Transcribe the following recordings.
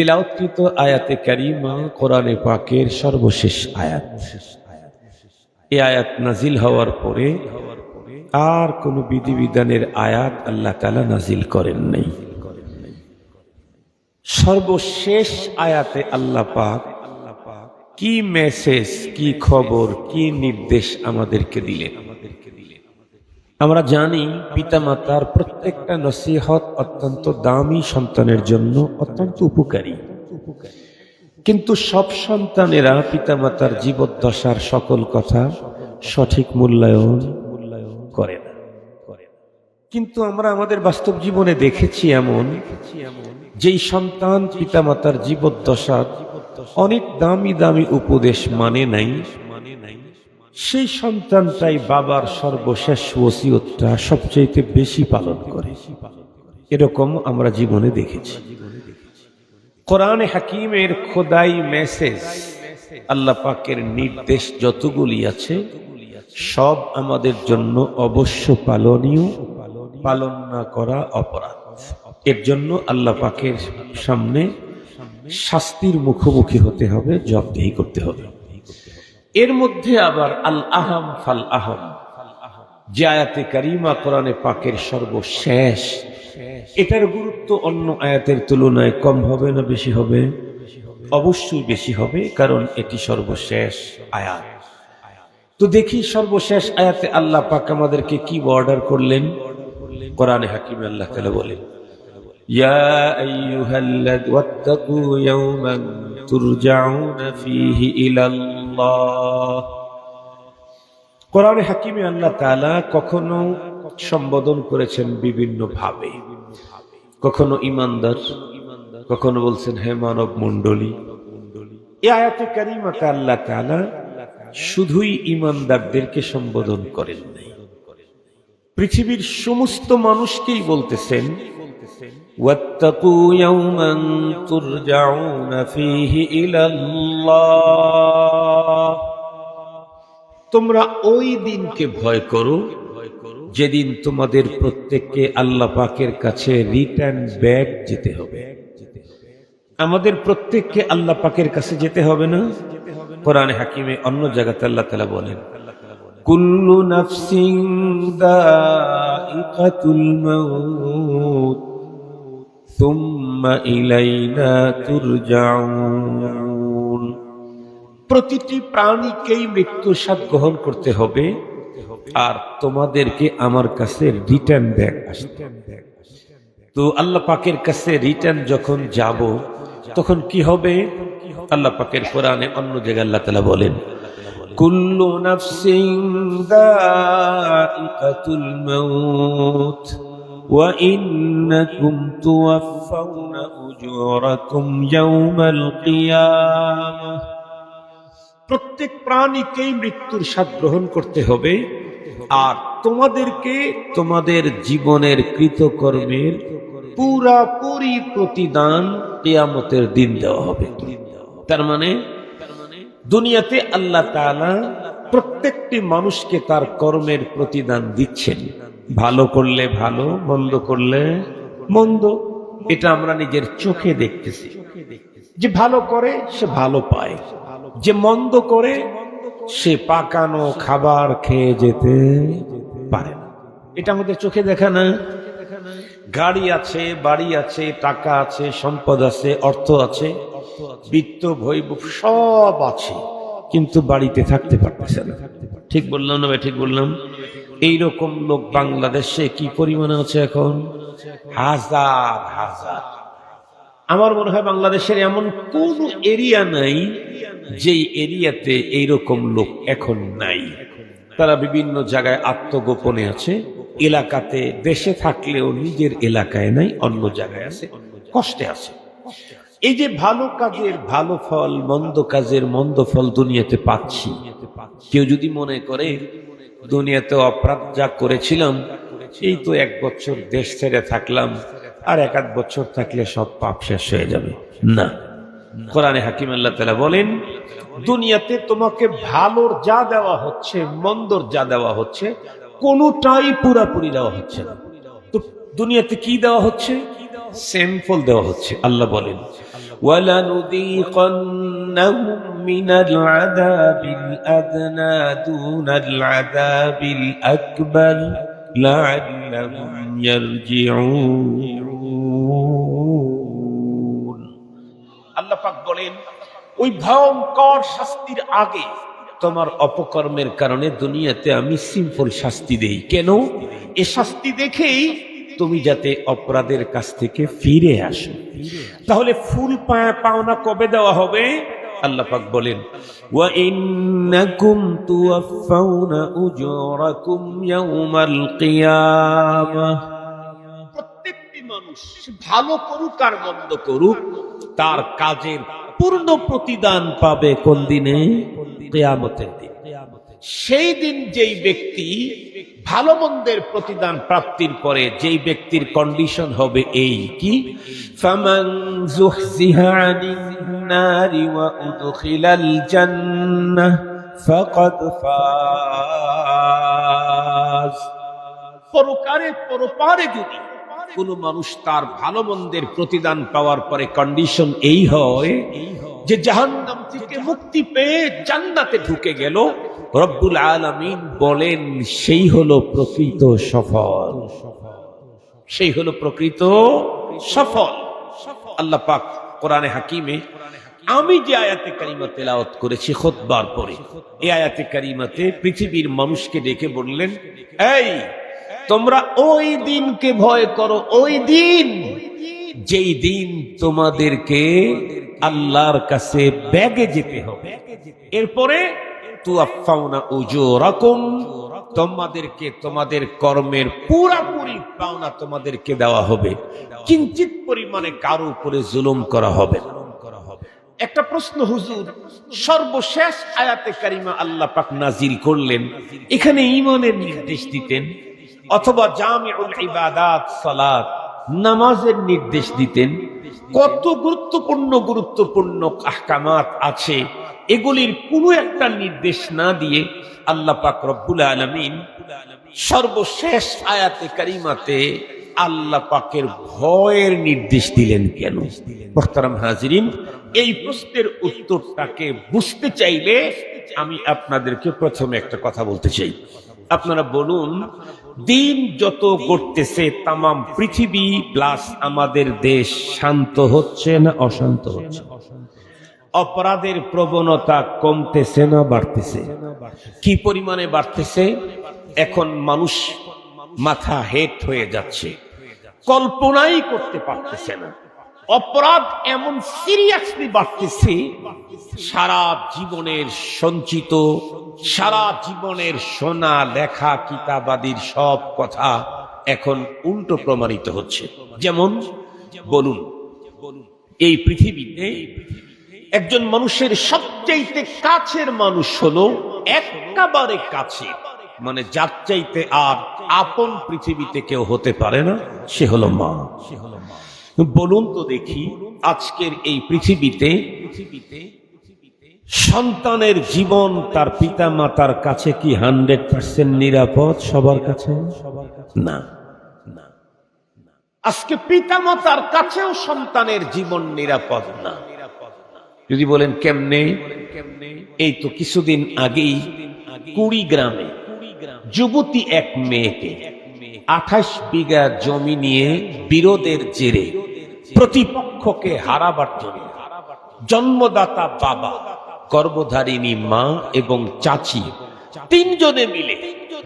তিলাওৎকৃত আয়াতে কারিমা কোরআনে পাকের সর্বশেষ আয়াত। এই আয়াত নাজিল হওয়ার পরে আর কোনো বিধিবিধানের আয়াত আল্লাহ তালা নাজিল করেন নাই। সর্বশেষ আয়াতে আল্লাহ পাক কি মেসেজ, কি খবর, কি নির্দেশ আমাদেরকে দিলেন? আমরা জানি পিতামাতার প্রত্যেকটা নসিহত অত্যন্ত দামি সন্তানের জন্য অত্যন্ত উপকারী। কিন্তু সব সন্তানেরা পিতামাতার জীবদ্দশার সকল কথা সঠিক মূল্যায়ন করে না। কিন্তু আমরা আমাদের বাস্তব জীবনে দেখেছি এমন যেই সন্তান পিতা পিতামাতার জীবদ্দশার অনেক দামি দামি উপদেশ মানে নাই সেই সন্তানটাই বাবার সর্বশেষ ওসিয়তটা সবচেয়ে বেশি পালন করে। এরকম আমরা জীবনে দেখেছি। কোরআনে হাকিমের খোদাই মেসেজ, আল্লাহ পাকের নির্দেশ যতগুলি আছে, সব আমাদের জন্য অবশ্য পালনীয়, পালন না করা অপরাধ। এর জন্য আল্লাহ পাকের সামনে শাস্তির মুখোমুখি হতে হবে, জবাবদেহি করতে হবে। এর মধ্যে আবার আল আহাম ফাল আহম যে আয়াতে কারিমা কোরআনে পাকের সর্বশেষ এটার গুরুত্ব অন্য আয়াতের তুলনায় কম হবে না বেশি হবে অবশ্যই বেশি হবে কারণ এটি সর্বশেষ আয়াত তো দেখি সর্বশেষ আয়াতে আল্লাহ পাক আমাদেরকে কি অর্ডার করলেন কোরআনে হাকিমে আল্লাহ তাআলা বলেন يا أيها الذين واتقوا يوما ترجعون فيه إلى الله কোরআনে হাকিমে আল্লাহ তাআলা কখনো সম্বোধন করেছেন বিভিন্ন ভাবে কখনো ইমানদার কখনো বলছেন হে মানব মণ্ডলী এই আয়াতে কারিমাতে আল্লাহ তাআলা শুধুই ইমানদারদেরকে সম্বোধন করেন নাই পৃথিবীর সমস্ত মানুষকেই বলতেছেন واتقوا يوما ترجعون فيه إلى الله তোমরা ওই দিনকে ভয় করো যেদিন তোমাদের প্রত্যেককে আল্লাহ পাকের কাছে রিটার্ন ব্যাক যেতে হবে। আমাদের প্রত্যেককে আল্লাহ পাকের কাছে যেতে হবে না? কোরআনে হাকিমে অন্য জায়গাতে আল্লাহ তালা বলেন, কুল্লু নাফসিং দাইকাতুল মাউত, সুম্মা ইলাইনা তুরজাউন। প্রতিটি প্রাণীকেই মৃত্যুর স্বাদ গ্রহণ করতে হবে আর তোমাদেরকে আমার কাছে রিটার্ন ব্যাক আসতে তো আল্লাহ পাকের কাছে রিটার্ন যখন যাব তখন কি হবে আল্লাহ পাকের কোরআনে অন্য জায়গায় আল্লাহ তালা বলেন কুল্লু নাফসিং দাইকাতুল মাউত وإنكم توفون أجوركم يوم القيامة প্রত্যেক প্রাণীকেই মৃত্যুর স্বাদ গ্রহণ করতে হবে। আর তোমাদেরকে তোমাদের জীবনের কৃতকর্মের পুরাপুরি প্রতিদান কেয়ামতের দিন দেওয়া হবে। তার মানে দুনিয়াতে আল্লাহ প্রত্যেকটি মানুষকে তার কর্মের প্রতিদান দিচ্ছেন। ভালো করলে ভালো, মন্দ করলে মন্দ। এটা আমরা নিজের চোখে দেখতেছি। যে ভালো করে, সে ভালো পায়। যে মন্দ করে, সে পাকানো খাবার খেয়ে যেতে পারে না। এটা আমাদের চোখে দেখা না গাড়ি আছে, বাড়ি আছে, টাকা আছে, সম্পদ আছে, অর্থ আছে, বিত্ত বৈভব সব আছে, কিন্তু বাড়িতে থাকতে পারতেছে না। ঠিক বললাম না ঠিক বললাম। এইরকম লোক বাংলাদেশে কি পরিমাণে আছে এখন? হাজার হাজার। আমার মনে হয় বাংলাদেশের এমন কোন এরিয়া নাই যেই এরিয়াতে এইরকম লোক এখন নাই। তারা বিভিন্ন জায়গায় আত্মগোপনে আছে, এলাকাতে দেশে থাকলেও নিজের এলাকায় নাই, অন্য জায়গায় আছে, কষ্টে আছে। এই যে ভালো কাজের ভালো ফল, মন্দ কাজের মন্দ ফল দুনিয়াতে পাচ্ছি। কেউ যদি মনে করে, দুনিয়াতে অপরাধ যা করেছিলাম, এই তো এক বছর দেশ ছেড়ে থাকলাম আর এক আধ বছর থাকলে সব পাপ শেষ হয়ে যাবে না কোরআনে হাকিম আল্লাহ তালা বলেন দুনিয়াতে তোমাকে ভালোর যা দেওয়া হচ্ছে মন্দর যা দেওয়া হচ্ছে কোনোটাই পুরাপুরি দেওয়া হচ্ছে না তো দুনিয়াতে কি দেওয়া হচ্ছে স্যাম্পল দেওয়া হচ্ছে আল্লাহ বলেন ولنذيقنهم من العذاب الأدنى دون العذاب الأكبر لعلهم يرجعون ওই ভয়ঙ্কর শাস্তির আগে তোমার অপকর্মের কারণে দুনিয়াতে আমি সিম্পল শাস্তি দেই। কেন? এ শাস্তি দেখেই তুমি যাতে অপরাধের কাছ থেকে ফিরে আসো। তাহলে ফুল পায়া পাওনা কবে দেওয়া হবে? আল্লাহ পাক বলেন, ওয়া ইন্নাকুম তুওয়াফাউনা উজুরাকুম ইয়াউমাল কিয়ামাহ প্রত্যেকটি মানুষ ভালো করুক আর মন্দ করুক, তার কাজের পূর্ণ প্রতিদান পাবে কোন দিনে? কিয়ামতের দিন। সেই দিন যেই ব্যক্তি ভালো মন্দের প্রতিদান প্রাপ্তির পরে যেই ব্যক্তির কন্ডিশন হবে এই কি? পরকারে পরপারে যদি কোন মানুষ তার ভালো মন্দের প্রতিদান পাওয়ার পরে কন্ডিশন এই হয় যে জাহান্নাম থেকে মুক্তি পেয়ে জান্নাতে ঢুকে গেল। রব্বুল আলামিন বলেন, সেই হলো প্রকৃত সফল। সেই হলো প্রকৃত সফল। আল্লাহ পাক কোরআনে হাকিমে, আমি যে আয়াতে কারিমা তেলাওয়াত করেছি খুতবার পরে, এই আয়াতে কারিমাতে পৃথিবীর মানুষকে ডেকে বললেন, এই তোমরা ওই দিনকে ভয় করো, ওই দিন। যেই দিন তোমাদেরকে আল্লাহর কাছে ব্যাগে যেতে হবে। এরপরে তোমাদেরকে তোমাদের কর্মের পুরাপুরি পাওনা তোমাদেরকে দেওয়া হবে। কিঞ্চিত পরিমাণে কারও উপরে জুলুম করা হবে। একটা প্রশ্ন, হুজুর, সর্বশেষ আয়াতে কারিমা আল্লাহ পাক নাজিল করলেন। এখানে ইমানের নির্দেশ দিতেন। অথবা জামিউল ইবাদাত সালাত, নামাজের নির্দেশ দিতেন। কত গুরুত্বপূর্ণ গুরুত্বপূর্ণ আহকামাত আছে, এগুলির কোনো একটা নির্দেশ না দিয়ে আল্লাহ পাক রব্বুল আলামিন সর্বশেষ আয়াতে কারিমাতে আল্লাহ পাকের ভয়ের নির্দেশ দিলেন কেন? মোহতারাম হাজিরিন, এই প্রশ্নের উত্তরটাকে বুঝতে চাইলে আমি আপনাদেরকে প্রথমে একটা কথা বলতে চাই। আপনারা বলুন, দিন যত গড়তেছে, তামাম পৃথিবী প্লাস আমাদের দেশ শান্ত হচ্ছে না অশান্ত হচ্ছে? অপরাধের প্রবণতা কমতেছে না বাড়তেছে? কি পরিমাণে বাড়তেছে? এখন মানুষ মাথা হেট হয়ে যাচ্ছে। কল্পনাই করতে পারতেছে না। অপরাধ এমন সিরিয়াসলি বাড়তেছে, সারা জীবনের সঞ্চিত, সারা জীবনের শোনা লেখা কিতাবাদির সব কথা এখন উল্টো প্রমাণিত হচ্ছে। যেমন, বলুন, এই পৃথিবীতে একজন মানুষের সবচাইতে কাছের মানুষ হলো একেবারে কাছে। মানে যার চাইতে আর আপন পৃথিবীতে কেউ হতে পারে না সে হলো মা সে হলো মা। বলুন তো দেখি আজকের এই পৃথিবীতে সন্তানের জীবন তার পিতা মাতার কাছে কি হান্ড্রেড পার্সেন্ট নিরাপদ? সবার কাছে? না। আজকে পিতা মাতার কাছেও সন্তানের জীবন নিরাপদ না। যদি বলেন কেমনে? এই তো কিছুদিন আগেই কুড়ি গ্রামে যুবতী এক মেয়েকে আঠাশ বিঘা জমি নিয়ে বিরোধের জেরে প্রতিপক্ষকে হারাবার জন্য। জন্মদাতা বাবা, গর্ভধারিণী মা এবং চাচি তিনজনে মিলে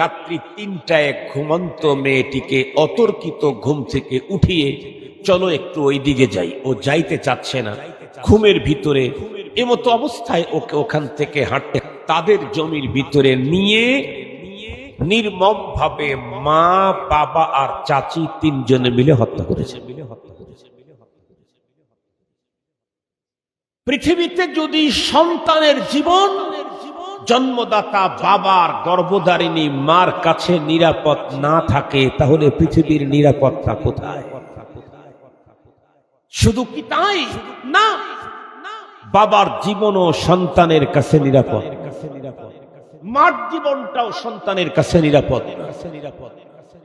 রাত্রি তিনটায় ঘুমন্ত মেয়েটিকে অতর্কিত ঘুম থেকে উঠিয়ে, চলো একটু ওই দিকে যাই, ও যাইতে চাচ্ছে না। ঘুমের ভিতরে এমতো অবস্থায় ওকে ওখান থেকে হাঁটতে তাদের জমির ভিতরে নিয়ে নির্মম ভাবে মা, বাবা আর চাচি তিনজনে মিলে হত্যা করেছে। পৃথিবীতে যদি সন্তানের জীবন, জন্মদাতা বাবার গর্ভধারিণী মার কাছে নিরাপদ না থাকে, তাহলে পৃথিবীর নিরাপত্তা কোথায়? শুধু কি তাই? না। বাবার জীবনও সন্তানের কাছে নিরাপদ। মার জীবনটাও সন্তানের কাছে নিরাপদ।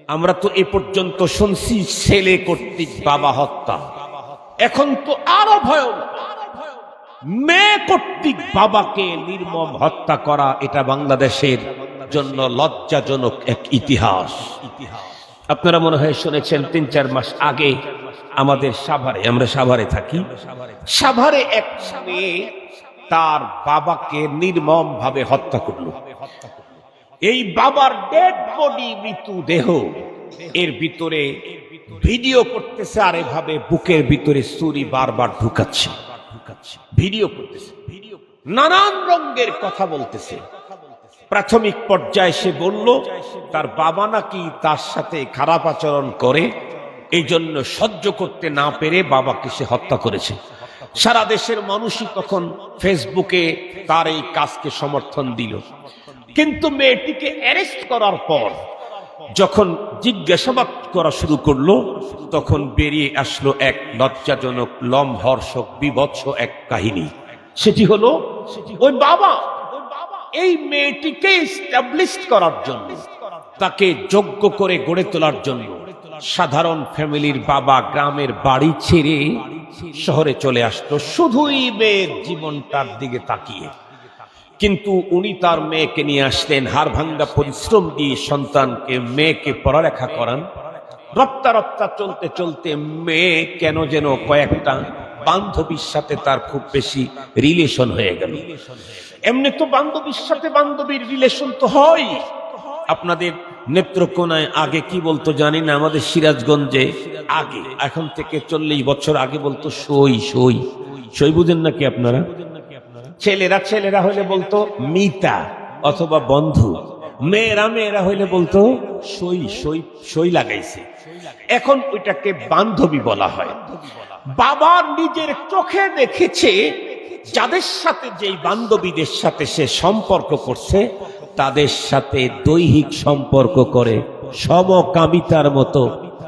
আমরা তো এ পর্যন্ত শুনছি, ছেলে কর্তৃক বাবা হত্যা। এখন তো আরও ভয়ঙ্কর। মেয়ে কর্তৃক বাবাকে নির্মম হত্যা করা এটা বাংলাদেশের জন্য লজ্জাজনক এক ইতিহাস। আপনারা মনে হয় শুনেছেন তিন চার মাস আগে আমাদের সাভারে, আমরা সাভারে থাকি। সাভারে এক মেয়ে তার বাবাকে নির্মম ভাবে হত্যা করল। এই বাবার ডেড বডি মৃত্যু দেহ, এর ভিতরে ভিডিও করতেছে আর এভাবে বুকের ভিতরে ছুরি বারবার ঢুকাচ্ছে। ভিডিও করতেছে। ভিডিও নানান রঙের কথা বলতেছে। প্রাথমিক পর্যায়ে সে বলল, তার বাবা নাকি তার সাথে খারাপ আচরণ করে। এই জন্য সহ্য করতে না পেরে বাবাকে সে হত্যা করেছে। সারা দেশের মানুষই তখন ফেসবুকে তার এই কাজকে সমর্থন দিল। কিন্তু মেয়েটিকে অ্যারেস্ট করার পর যখন জিজ্ঞাসাবাদ করা শুরু করল, তখন বেরিয়ে আসলো এক লজ্জাজনক, লম্হর্ষক, বিভৎস এক কাহিনী। সেটি হলো, ওই বাবা, এই মেয়েটিকে করার জন্য, তাকে যোগ্য করে গড়ে তোলার জন্য সাধারণ ফ্যামিলির বাবা গ্রামের বাড়ি ছেড়ে শহরে চলে আসতো শুধুই মেয়ের জীবনটার দিকে তাকিয়ে। কিন্তু উনি তার মেয়েকে নিয়ে আসলেন, হাড় ভাঙ্গা পরিশ্রম দিয়ে সন্তানকে, মেয়েকে পড়ালেখা করান। রপ্তা রপ্তা চলতে চলতে মেয়ে কেন যেন কয়েকটা বান্ধবীর সাথে তার খুব বেশি রিলেশন হয়ে গেল। এমনি তো বান্ধবীর সাথে বান্ধবীর রিলেশন তো হয়। আপনাদের নেত্রকোনায় আগে কি বলতো জানি না, আমাদের সিরাজগঞ্জে আগে, এখন থেকে চল্লিশ বছর আগে বলতো সই সই। সই বুঝেন নাকি আপনারা? ছেলেরা ছেলেরা হইলে বলতো মিতা অথবা বন্ধু। মেয়েরা মেয়েরা হইলে বলতো সই সই সই লাগাইছে। এখন ওইটাকে বান্ধবী বলা হয়। বাবার নিজের চোখে দেখেছে যাদের সাথে যেই বান্ধবীদের সাথে সে সম্পর্ক করছে, তাদের সাথে দৈহিক সম্পর্ক করে সমকামিতার মতো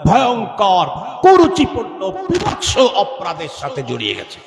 ভয়ঙ্কর, কুরুচিপূর্ণ, বিভৎস অপরাধের সাথে জড়িয়ে গেছে।